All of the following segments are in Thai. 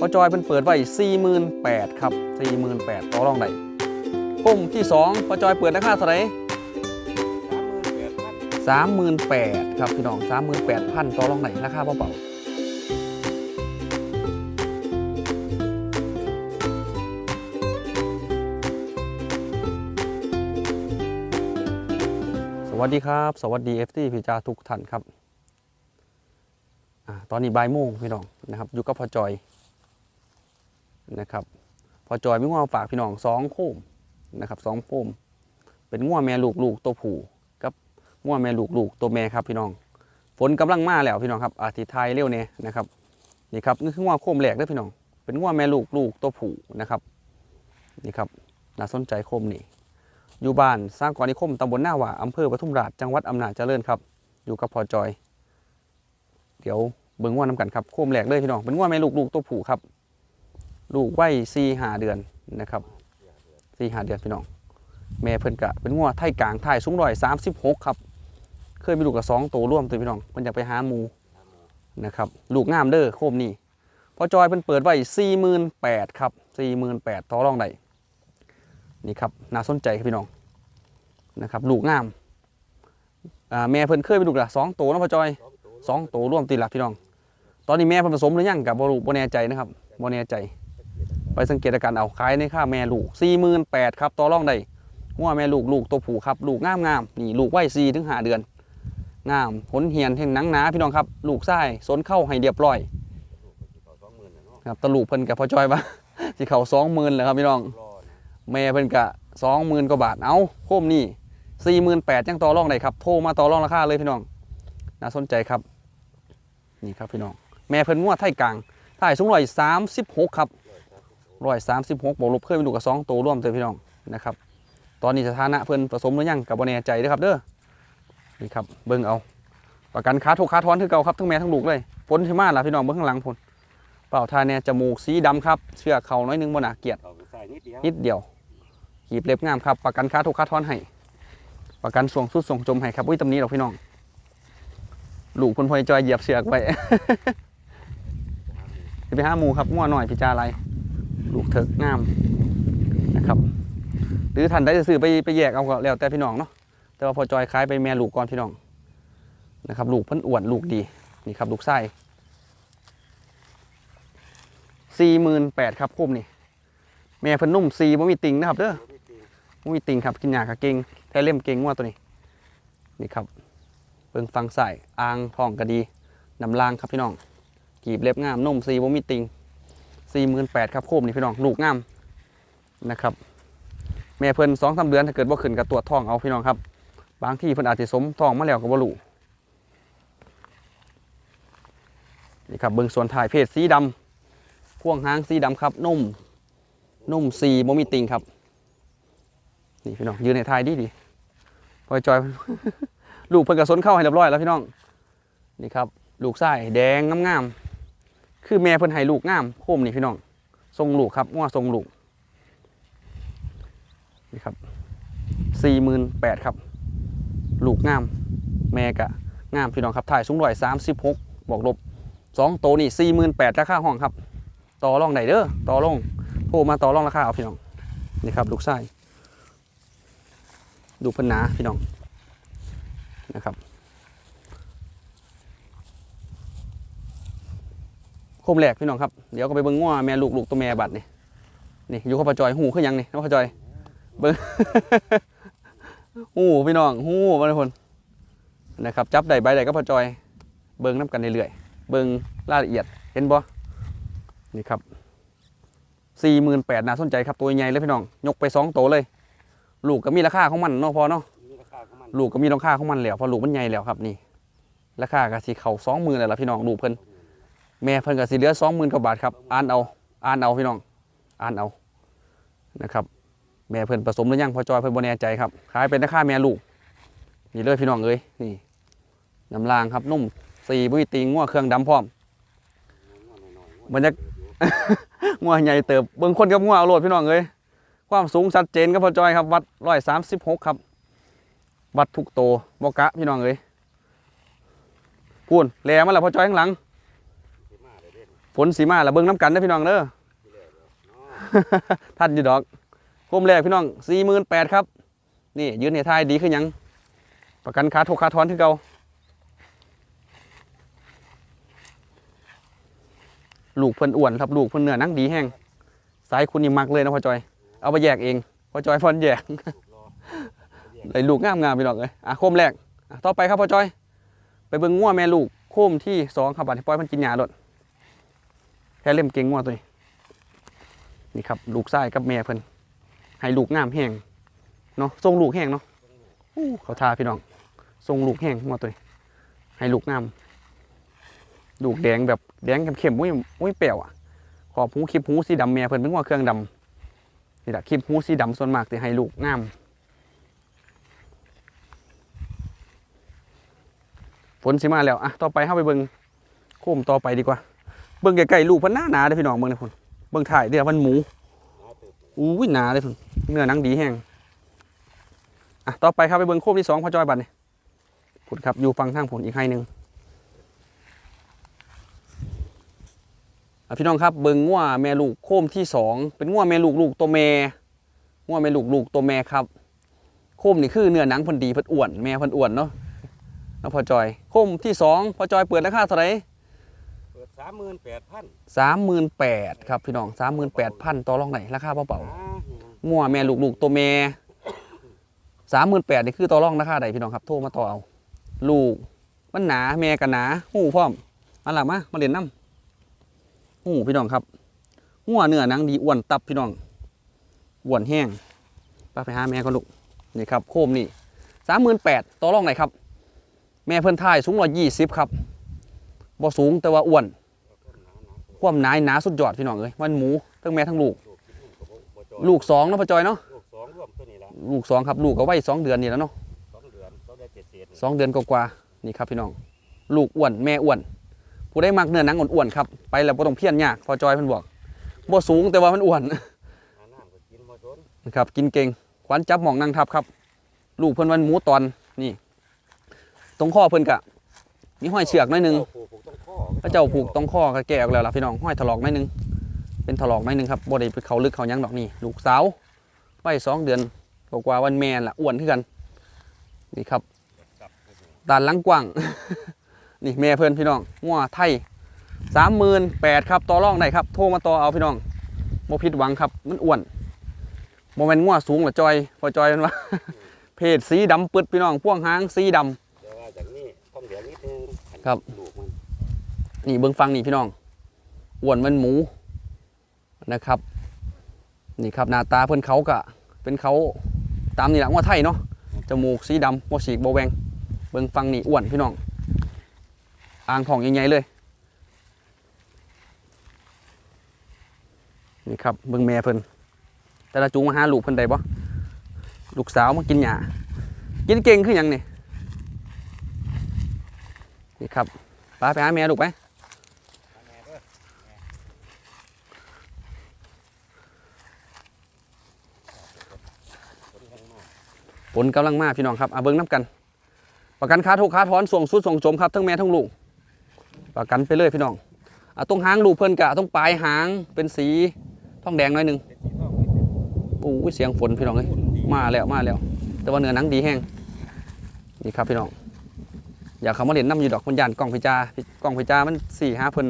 พอจอยเพิ่นเปิดไว้48,000ครับ48,000ต่อรองได้พุ่มที่สองพอจอยเปิดราคาเท่าไหร่สามหมื่นแปดพัน38,000ครับพี่น้อง38,000ต่อรองได้ราคาเบาๆสวัสดีครับ สวัสดี FT พี่จาทุกท่านครับอตอนนี้บ่ายโมงพี่น้องนะครับ อยู่กับพอจอย นะครับพอจอยมีงัวมาฝากพี่น้องสองโคมนะครับสองโคมเป็นงัวแม่ลูกลูกตัวผู้กับงัวแม่ลูกลูกตัวแม่ครับพี่น้อง ฝนกำลังมาแล้วพี่น้องครับอาทิตย์ไทยเร็วเนี่ยนะครับนี่ครับนี่คืองัวโคมแหลกเด้อพี่น้อง เป็นงัวแม่ลูกลูกตัวผู้นะครับนี่ครับน่าสนใจโคมนี่อยู่บ้านสร้างกรณิคมตำบลหน้าว่าอำเภอปทุมราชจังหวัดอำนาจเจริญครับอยู่กับพอจอย เดี๋ยวเบิ่งงัวน้ำกันครับโคมแหลกเลยพี่น้องเป็นงัวแม่ลูกลูกตัวผู้ครับ ลูกไว้สี่หาเดือนนะครับสี่หาเดือนพี่น้อง แม่เพิ่นกะเป็นงัวไทยกลางไทยสูงร้อยสามสิบหกครับ เคยมีลูกกับสองตัวร่วมตัวพี่น้องมันอยากไปหาหมูนะครับลูกงามเด้อโคมนี่พอจอยเพิ่นเปิดไว้สี่หมื่นแปดครับสี่หมื่นแปดต่อรองได้นี่ครับน่าสนใจครับพี่น้องนะครับลูกงามแม่เพิ่นเคยมีลูกละสองตัวนะพอจอยสองตัวสองตัวร่วมตีหลักพี่น้อง ตอนนี้แม่เพิ่นผสมหรือยังกับบรูบแน่ใจนะครับบแน่ใจ ไปสังเกตอาการเอาขายในค่าแม่ลูกสี่หมื่นแปดครับต่อรองได้หัวแม่ลูกลูกตัวผู้ครับลูกงามงามนี่ลูกไว้สี่ถึงห้าเดือน งามผลเหียนเห็นหนังหนาพี่น้องครับ ลูกไส้สนเข้าให้เรียบร้อยครับตะลูกเพิ่นกับพ่อจอยว่าสิเขาสองหมื่นเลยครับพี่น้อง แม่เพิ่นกะสองหมื่นกว่าบาทเอาโคมนี่สี่หมื่นแปดยังต่อรองได้ครับโทรมาต่อรองราคาเลยพี่น้องน่าสนใจครับ นี่ครับพี่น้อง แม่เพิ่นงวดไทยกลางไทยสูงร้อยสามสิบหกครับ ร้อยสามสิบหกบวกลบเคยมีลูกกับสองตัวร่วมเลยพี่น้องนะครับ ตอนนี้สถานะเพิ่อนผสมหรือยังกับบแน่ใจเด้อครับเด้อนี่ครับเบิ่งเอา ประกันขาถูกขาทอนคือเก่าครับทั้งแม่ทั้งลูกเลยพ้นที่มาล่ะพี่น้องเบิ่งข้างหลังพ้นเปล่าทาเนี่ยจมูกสีดำครับเชือกเข่าน้อยหนึงบนหนาเกียรตินิดเดียวนิดเดียวกีบเล็บงามครับ ประกันค่าทุกค่าทอนให้ประกันส่วงสุดส่งจมให้ครับอุ้ยตำนี้หรอกพี่น้องลูกพลพลอยจอยเหยียบเสือกไว้สิไปห้ามูครับง่วหน่อยพิจาอะไร ลูกเถิกงามนะครับ หรือท่านได้จะซื้อไปไปแยกเอาก็แล้วแต่พี่น้องเนาะแต่ว่าพอจอยคล้ายไปแม่ลูกก่อนพี่น้องนะครับ ลูกเพิ่นอ้วนลูกดีนี่ครับ ลูกไส้สี่หมื่นแปดครับคุ้มนี่แม่เพิ่นนุ่มซีบ่มีติ่งนะครับเด้อบ่มีติ่งครับกินหญ้าก็เก่งแท้เล่มเก่งงัวตัวนี้นี่ครับเบิ่งฟังใส่อ่างทองก็ดีน้ำลางครับพี่น้องกีบเล็บงามนุ่มซีบ่มีติ่ง 48,000ครับโคมนี่พี่น้องลูกงามนะครับ แม่เพิ่น2-3เดือนถ้าเกิดบ่าขึ้นก็ตรวท้องเอาพี่น้องครับ บางที่เพิ่นอาจสิสมท้องมาแล้วก็บ่รู้นี่ครับเบิ่งส่วนถ่ายเพศสีดำพ่วงหางสีดำครับนุ่มนุ่มซีโมมีติงครับ นี่พี่น้องยืนในทายดีดีพอจอยลูกเพิ่นกระสนเข้าให้เรียบร้อยแล้วพี่น้องนี่ครับ ลูกไส้แดงงามๆ คือแม่เพิ่นให้ลูกงามโคมนี่พี่น้องทรงลูกครับว่าทรงลูกนี่ครับสี่หมื่นแปดครับ ลูกงาม แม่กะงามพี่น้องครับถ่ายสูงร้อยสามสิบหกบอกลบสองโตนี่สี่หมื่นแปดราคาห้องครับ ต่อรองไหนเด้อต่อรองโทรมาต่อรองราคาเอาพี่น้องนี่ครับ ลูกไส้ดูพันหนาพี่น้องนะครับ คมแหลกพี่น้องครับเดี๋ยวก็ไปเบิ้งง้อแม่ลูกลูกตัวแม่บัดนี่นี่อยู่ข้าพจอยหูขึ้นยังนี่น้องพจอยเบิ้งหูพี่น้องหูมาเลยคนนะครับจับได้ใบใดก็พอจอย เบิ้งน้ำกันเรื่อยๆเบิ้งรายละเอียดเห็นบ่นี่ครับสี่หมื่นแปดน่าสนใจครับตัวใหญ่เลยพี่น้องยกไปสองตัวเลย ลูกก็มีราคาของมันเนาะพอเนาะมีราคาของมันลูกก็มีราคาของมันแล้วเพอลูกมันใหญ่แล้วครับนี่ราคาก็สิเข่าสองหมื่นแล้วล่ะพี่น้องลูกเพิ่น แม่เพิ่นก็สิเหลือสองหมื่นกว่าบาทครับอ่านเอาอ่านเอาพี่น้องอ่านเอานะครับ แม่เพิ่นผสมหรือยังพอจอยเพิ่นบ่แน่ใจครับขายเป็นราคาแม่ลูกนี่เลยพี่น้องเอ้ยนี่น้ำลางครับนุ่มสี่บุ้ยติงงัวเครื่องดำพร้อมบรรยากงัวใหญ่เติบเบิ่งคนกับงัวเอาโลดพี่น้องเอ้ยความสูงชัดเจนครับพ่อจอยครับวัดร้อยสามสิบหกครับ วัดทุกโตบกะพี่น้องเอ้ยพูนแลมาแล้วพ่อจอยข้างหลัง สิมาได้เล่น ไฟ ฝนสีมาแล้วเบิ่งน้ำกันนะพี่น้องเด้อที่แรกเนาะท่านอยู่ดอกโคมแรกพี่น้องสี่หมื่นแปดครับ นี่ยืนในทายดีขึ้นยัง ประกันขาถูกขาทอนที่เก่าลูกเพิ่นอ้วนครับลูกเพิ่นเนื้อหนังดีแห้งสายคุณนี่มักเลยนะพ่อจอย เอาไปแยกเองพ่อจอยพอนแยกถูกรอเลยลูกงามงามๆพี่น้องเลยอะโคมแรกอะต่อไปครับพ่อจอย ไปเบิ่งงัวแม่ลูกโคมที่สองครับบัดนี้ปล่อยมันกินหญ้าโดดแค่เล่มเก่งงัวตัวนี้นี่ครับลูกไส้กับแม่เพิ่นให้ลูกงามแห้งเนาะทรงลูกแห้งเนาะเขาทาพี่น้องทรงลูกแห้งงัวตัวนี้ให้ลูกงามลูกแดงแบบแดงเข้มๆมุ้ยมุ้ยเปรี้ยวอะขอบหูคลิปหูสีดำแม่เพิ่นเป็นงัวเครื่องดำนี่แหละคลิปหูสีดำส่วนมากจะให้ลูกงามฝนสิมาแล้วอะต่อไปเข้าไปเบิงโคมต่อไปดีกว่า เบิ่งไกลๆลูกพันหน้าหนาเด้พี่น้องเบิ่งเด้อพุ่นเบิ่งถ่ายเดี๋ยวมันหมูอู้ยหนาเลยพุ่นเนื้อหนังดีแห้งอะต่อไปครับไปเบิ่งโคมที่สองพ่อจอยบัดนี่พุ่นครับอยู่ฟังทางผลอีกให้หนึ่งพี่น้องครับเบิ่งงัวแม่ลูกโคมที่สองเป็นงัวแม่ลูกลูกตัวแม่งัวแม่ลูกลูกตัวแม่ครับ โคมนี่คือเนื้อหนังพิ่นดีพิ่นอ้วนแม่พิ่นอ้วนเนาะน้องพอจอย โคมที่สองพอจอยเปิดราคาเท่าไหร่ สามหมื่นแปดพันสามหมื่นแปดครับพี่น้องสามหมื่นแปดพันต่อรองไหนราคาเบาอ่าๆมั่วแม่ลูกลูกตัวแม่สามหมื่นแปดนี่คือต่อรองราคาใดพี่น้องครับโทรมาต่อเอาลูกมันหนาแม่กันหนาหูพร้อมมาละมามาเรียนน้ำหูพี่น้องครับหัวเนื้อหนังดีอ้วนตับพี่น้องอ้วนแห้งไปไปหาแม่ก็ลูกนี่ครับโคมนี่สามหมื่นแปดต่อรองไหนครับ แม่เพิ่นทายสูงร้อยยี่สิบครับบ่สูงแต่ว่าอ้วน ความหนาหนาสุดยอดพี่น้องเอ้ยมันหมูทั้งแม่ทั้งลูกลูกคิดนุ่มกับบ่บ่จอยลูกสองเนาะพ่อจอยเนาะลูกสองร่วมตัวนี้ละลูกสองครับลูกก็ไว้สองเดือนนี่แล้วเนาะสองเดือนเขาได้เจ็ดเศษนี่สองเดือนกว่าๆนี่ครับพี่น้อง ลูกอ้วนแม่อ้วน ผู้ได้มักเนื้อหนังอ้วนๆครับไปแล้วบ่ต้องเพี้ยนยากพ่อจอยเพิ่นบอกบ่สูงแต่ว่ามันอ้วนหาน้ำก็กินบ่ทนนะครับกินเก่งขวัญจับหมองนั่งทับครับ ลูกเพิ่นวันหมูตอนนี่ ตรงข้อเพิ่นกะมีห้อยเชือกหน่อยหนึง พระเจ้าผูกตรงข้อก็แก่ออกแล้วล่ะพี่น้องห้อยถลอกหน่อยหนึงเป็นถลอกหน่อยหนึงครับบ่ได้ไปเขาลึกเขาหยังดอกนี่ลูกสาวไว้สองเดือนกว่าๆวันแม่นล่ะอ้วนขึ้นกันนี่ครับจับด้านหลังกว้างนี่แม่เพื่อนพี่น้องงัวไทยสามหมื่นแปดครับต่อรองได้ครับโทรมาต่อเอาพี่น้องโมผิดหวังครับมันอ้วนโมเมนงัวสูงหรือจอยพอจอยมันว่าเพศสีดำปึดพี่น้องพ่วงหางสีดำเดี๋ยวว่าจากนี้ต้องเดี๋ยวนิดนึงครับลูกมั นี่เบิ้องฟังนี่พี่น้องอ้วนมันหมูนะครับ นี่ครับหน้าตาเพื่อนเขากะเป็นเขาตามนี่แหละงัวไทยเนาะจมูกสีดำโมฉีกโบแวงเบิ้องฟังนี่อ้วนพี่น้อง อ่างทองใหญ่ๆเลยนี่ครับเบิ่งแม่เพิ่นแต่ละจูงมาหาลูกเพิ่นได้บ่ลูกสาวมากินหญ้ากินเก่งคือหยังนี่นี่ครับป้าไปหาแม่ลูกไป ลกำลังมาพี่น้องครับเอาเบิ่งน้ำกัน ประกันค่าถูกค่าถอนส่งสุดส่งจมครับทั้งแม่ทั้งลูก ประกันไปเลยพี่น้องเอะตรงหางลูกเพิ่นกะตรงปลายหางเป็นสีทองแดงหน่อยหนึงเป็นสีทองโอ้ยเสียงฝนพี่น้องเอ้ยมาแล้วมาแล้ว แต่ว่าเนื้อหนังดีแห้งนี่ครับพี่น้องอยากเขามาเล่นน้ำอยู่ดอกมันยานกล้องพิจากล้องพิจามันสี่ห้าเพิ่น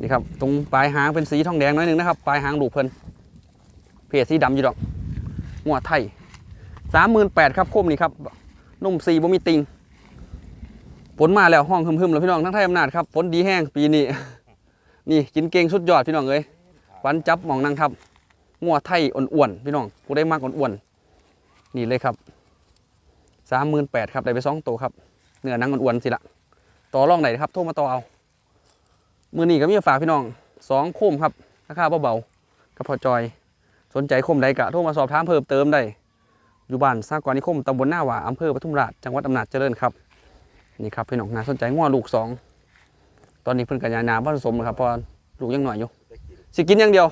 นี่ครับตรงปลายหางเป็นสีทองแดงน้อยหนึ่งนะครับปลายหางลูกเพิ่นเพจสีดำอยู่ดอกงัวไทย สามหมื่นแปดครับโคมนี่ครับนุ่มสีบ่มีติงฝนมาแล้วห้องหึมๆแล้วพี่น้องทั้งไทยอำนาจครับฝนดีแห้งปีนี้นี่กินเก่งสุดยอดพี่น้องเอ้ยฟันจับมองนั่งครับงัวไทยอ้วนๆพี่น้องผู้ได้มากอ้วนๆนี่เลยครับสามหมื่นแปดครับได้ไปสองตัวครับเนื้อนังอ้วนๆสิละต่อรองไหนครับโทรมาต่อเอามือนี้ก็มีฝากพี่น้องสองโคมครับราคาเบาๆกับพอจอย สนใจโคมใดกะโทรมาสอบถามเพิ่มเติมได้ อยู่บ้านสร้างกอนิคมตำบลหน้าว่าอำเภอปทุมราชจังหวัดอำนาจเจริญครับนี่ครับพี่น้องน่าสนใจง้อลูกสองตอนนี้เพิ่นกัญญานาผสมนะครับพอลูกยังหน่อยอยู่สิกินอย่างเดียว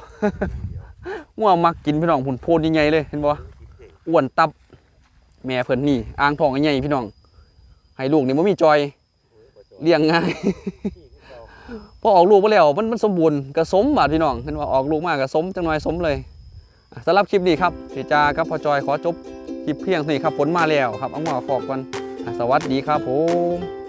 ง้อมักกินพี่น้องผุนโพดใหญ่เลยเห็นบ่อ้วนตับ แม่เพิ่นนี่อ่างทองใหญ่พี่น้อง ให้ลูกนี่มันมีจอยเลี้ยงง่ายพอออกลูกมาแล้วมันมันสมบูรณ์กระสมบาดพี่น้องเห็นว่าออกลูกมากกระสมจังหน่อยสมเลยสำหรับคลิปนี้ครับเสียจากับพอจอยขอจบ คลิปเพียงสิครับฝนมาแล้วครับเอาหมอขอบกันสวัสดีครับผม